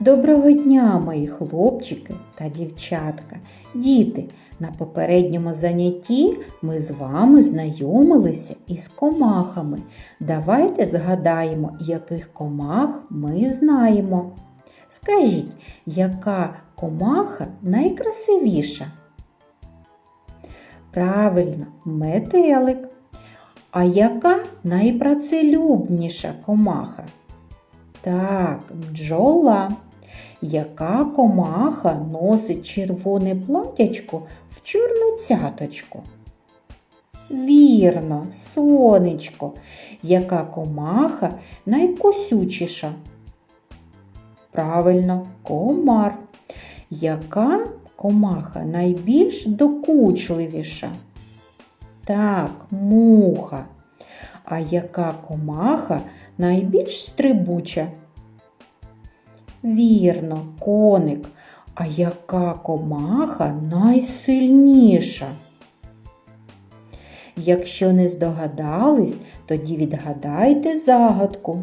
Доброго дня, мої хлопчики та дівчатка. Діти, на попередньому занятті ми з вами знайомилися із комахами. Давайте згадаємо, яких комах ми знаємо. Скажіть, яка комаха найкрасивіша? Правильно, метелик. А яка найпрацелюбніша комаха? Так, бджола. Яка комаха носить червоне платячко в чорну цяточку? Вірно, сонечко. Яка комаха найкосючіша? Правильно, комар. Яка комаха найбільш докучливіша? Так, муха. А яка комаха найбільш стрибуча? Вірно, коник. А яка комаха найсильніша? Якщо не здогадались, тоді відгадайте загадку.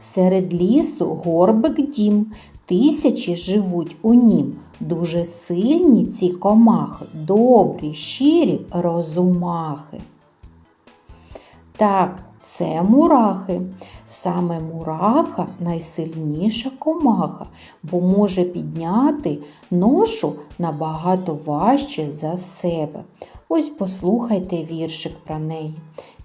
Серед лісу горбик дім, тисячі живуть у нім. Дуже сильні ці комахи, добрі, щирі розумахи. Так, це мурахи. Саме мураха найсильніша комаха, бо може підняти ношу набагато важче за себе. Ось послухайте віршик про неї.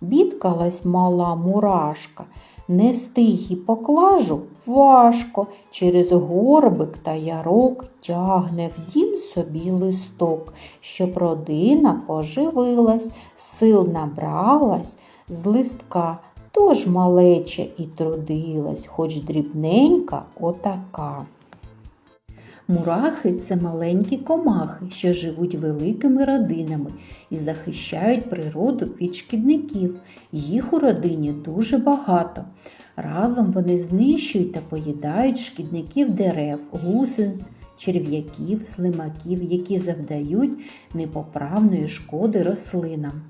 Бідкалась мала мурашка, нести її поклажу важко, через горбик та ярок тягне в дім собі листок, щоб родина поживилась, сил набралась з листка. Тож малеча і трудилась, хоч дрібненька отака. Мурахи це маленькі комахи, що живуть великими родинами і захищають природу від шкідників. Їх у родині дуже багато. Разом вони знищують та поїдають шкідників дерев, гусениць, черв'яків, слимаків, які завдають непоправної шкоди рослинам.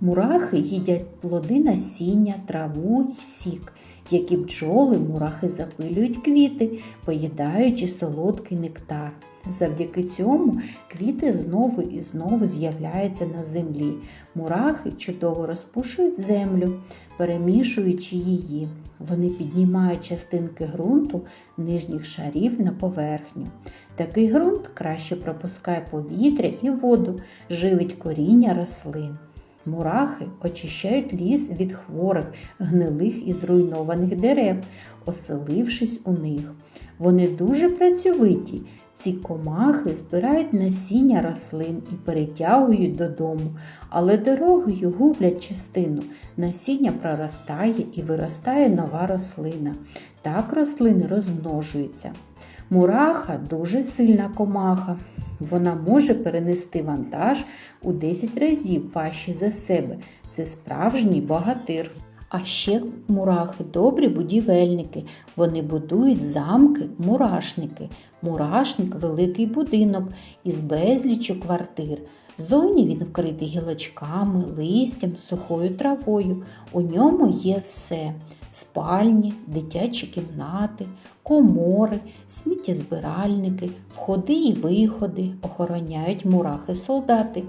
Мурахи їдять плоди насіння, траву й сік, як і бджоли, мурахи запилюють квіти, поїдаючи солодкий нектар. Завдяки цьому квіти знову і знову з'являються на землі. Мурахи чудово розпушують землю, перемішуючи її. Вони піднімають частинки ґрунту нижніх шарів на поверхню. Такий ґрунт краще пропускає повітря і воду, живить коріння рослин. Мурахи очищають ліс від хворих, гнилих і зруйнованих дерев, оселившись у них. Вони дуже працьовиті. Ці комахи збирають насіння рослин і перетягують додому, але дорогою гублять частину. Насіння проростає і виростає нова рослина. Так рослини розмножуються. Мураха дуже сильна комаха. Вона може перенести вантаж у 10 разів важче за себе. Це справжній богатир. А ще мурахи добрі будівельники. Вони будують замки, мурашники. Мурашник великий будинок із безліччю квартир. Зовні він вкритий гілочками, листям, сухою травою. У ньому є все спальні, дитячі кімнати, комори, сміттєзбиральники, входи і виходи, охороняють мурахи-солдати.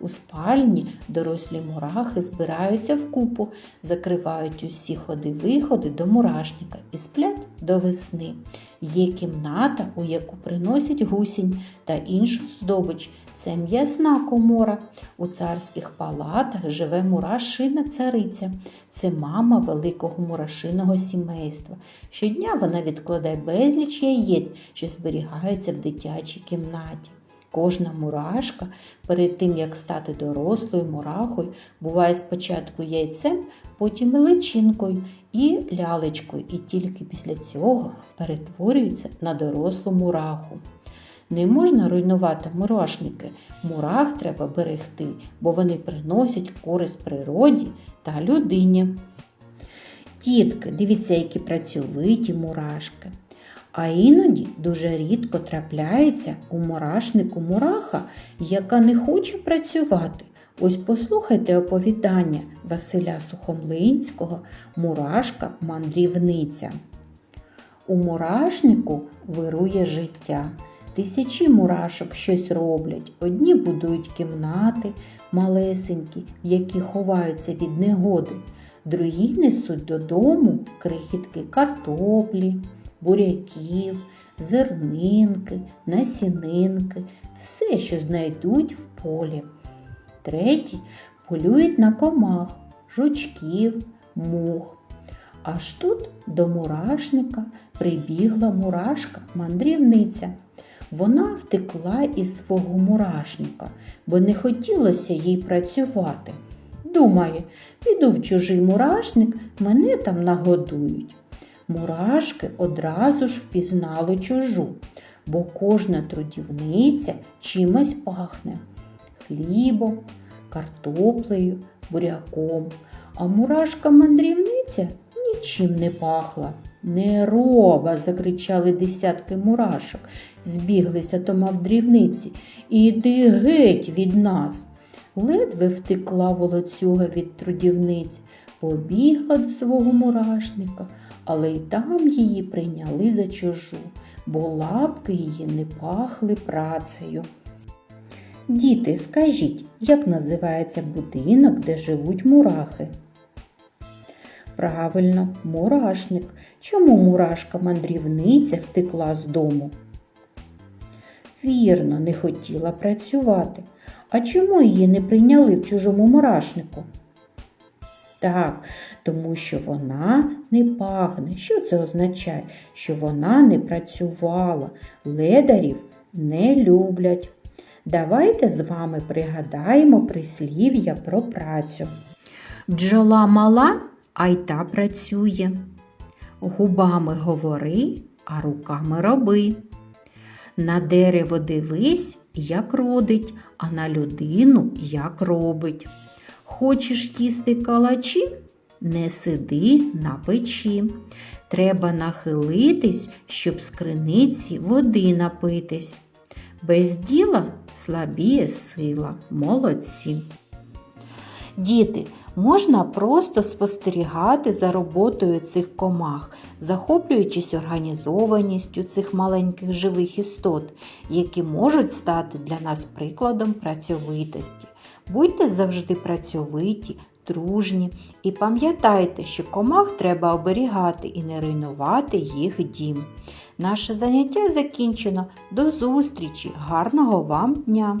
У спальні дорослі мурахи збираються вкупу, закривають усі ходи-виходи до мурашника і сплять до весни. Є кімната, у яку приносять гусінь та іншу здобич. Це м'ясна комора. У царських палатах живе мурашина цариця. Це мама великого мурашиного сімейства. Щодня вона відкладає безліч яєць, що зберігаються в дитячій кімнаті. Кожна мурашка перед тим, як стати дорослою мурахою, буває спочатку яйцем, потім личинкою і лялечкою, і тільки після цього перетворюється на дорослу мураху. Не можна руйнувати мурашники, мурах треба берегти, бо вони приносять користь природі та людині. Дітки, дивіться, які працьовиті мурашки. А іноді дуже рідко трапляється у мурашнику мураха, яка не хоче працювати. Ось послухайте оповідання Василя Сухомлинського Мурашка мандрівниця. У мурашнику вирує життя. Тисячі мурашок щось роблять. Одні будують кімнати малесенькі, в які ховаються від негоди. Другі несуть додому крихітки картоплі, буряків, зернинки, насінинки, все, що знайдуть в полі. Треті полюють на комах, жучків, мух. Аж тут до мурашника прибігла мурашка-мандрівниця. Вона втекла із свого мурашника, бо не хотілося їй працювати. Думає, піду в чужий мурашник, мене там нагодують. Мурашки одразу ж впізнали чужу, бо кожна трудівниця чимось пахне хлібом, картоплею, буряком, а мурашка-мандрівниця нічим не пахла. Не роба, закричали десятки мурашок, збіглися до мавдрівниці. Іди геть від нас. Ледве втекла волоцюга від трудівниць, побігла до свого мурашника, але й там її прийняли за чужу, бо лапки її не пахли працею. Діти, скажіть, як називається будинок, де живуть мурахи? Правильно, мурашник. Чому мурашка-мандрівниця втекла з дому? Вірно, не хотіла працювати. А чому її не прийняли в чужому мурашнику? Так, тому що вона не пахне. Що це означає? Що вона не працювала, ледарів не люблять. Давайте з вами пригадаємо прислів'я про працю. Бджола мала, а й та працює. Губами говори, а руками роби. На дерево дивись, як родить, а на людину як робить. Хочеш їсти калачі? Не сиди на печі. Треба нахилитись, щоб з криниці води напитись. Без діла слабіє сила. Молодці. Діти, можна просто спостерігати за роботою цих комах, захоплюючись організованістю цих маленьких живих істот, які можуть стати для нас прикладом працьовитості. Будьте завжди працьовиті, дружні і пам'ятайте, що комах треба оберігати і не руйнувати їх дім. Наше заняття закінчено. До зустрічі! Гарного вам дня!